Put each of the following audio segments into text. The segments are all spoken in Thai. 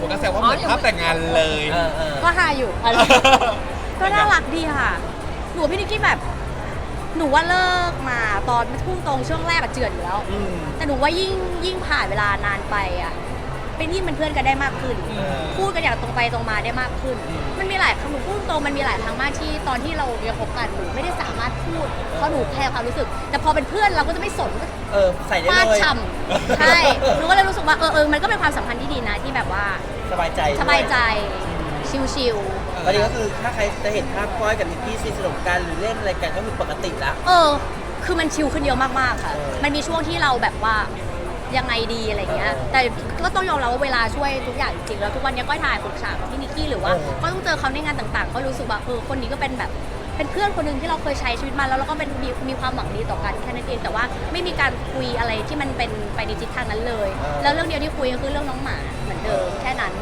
คนก็แซวว่าเหมือนภาพแต่งงานเลยเออเออ ก็หาอยู่อะไรก็น่ารักดีค่ะ หนูกับพี่นิกกี้แบบ หนูว่าเลิกมาตอนพุ่งตรงช่วงแรกอะเจือนอยู่แล้ว อืม แต่หนูว่ายิ่งยิ่งผ่านเวลานานไปอะ เป็นยิ่งเป็นเพื่อนกันได้มากขึ้นอืมพูดกันอย่างตรงไปตรงมาได้มากขึ้นอืมมันมีหลายครั้งหนูพูดตรงมันมีหลายครั้งมากที่ตอนที่เรายังคบกันหนูไม่ได้สามารถพูดเพราะหนูแคร์ความรู้สึก แต่พอเป็นเพื่อนเราก็จะไม่สนเออใส่ได้ฟาดเลยฉ่ำใช่หนูก็เลยรู้สึกว่าเออเออมันก็เป็นความสัมพันธ์ที่ดีนะที่แบบว่าสบายใจสบายใจชิลตอนนี้ก็คือถ้าใครจะเห็นภาพก้อยกับนิกกี้สนิทสนมกันหรือเล่นอะไรกันก็คือปกติละ ๆเออ คือมันชิลขึ้นเยอะมากๆค่ะเออมันมีช่วงที่เราแบบว่า ยังไงดีอะไรเงี้ย แต่ก็ต้องยอมรับว่าเวลาช่วยทุกอย่างจริงๆแล้วทุกวันนี้ก็ถ่ายปรึกษากับพี่นิกกี้หรือว่าก็ต้องเจอเขาในงานต่างๆ ก็รู้สึกว่าเออคนนี้ก็เป็นแบบเป็นเพื่อนคนหนึ่งที่เราเคยใช้ชีวิตมาแล้วเราก็เป็นมีมีความหวังดีต่อกันแค่นั้นเองแต่ว่าไม่มีการคุยอะไรที่มันเป็นไปในทิศทางนั้นเลย แล้วเรื่องเดียวที่คุยก็คือเรื่องน้องหมาเหมือนเดิมแค่นั้น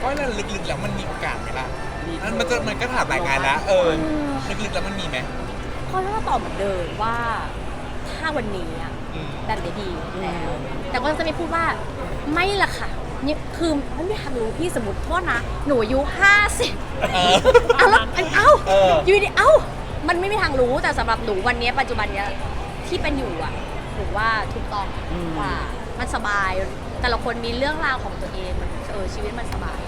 ก็แล้วลึกๆแล้วมันมีโอกาสไหมล่ะมันมันจะมันก็ถามหลายงานแล้วเออลึกๆแล้วมันมีไหมก็ต้องตอบเหมือนเดิมว่า ถ้าวันนี้อะอืมแบบนี้ดีแล้ว แต่ก็จะไม่พูดว่าไม่ละค่ะนี่คือไม่มีทางรู้พี่สมมติโทษนะ หนูอายุห้าสิบเออเอาแล้วเอ้าเอออยู่ดีเอ้า มันไม่มีทางรู้แต่สำหรับหนูวันนี้ปัจจุบันเนี้ยที่เป็นอยู่อะหนูว่าถูกต้องอืมว่ามันสบาย แต่ละคนมีเรื่องราวของตัวเองมันเออชีวิตมันสบาย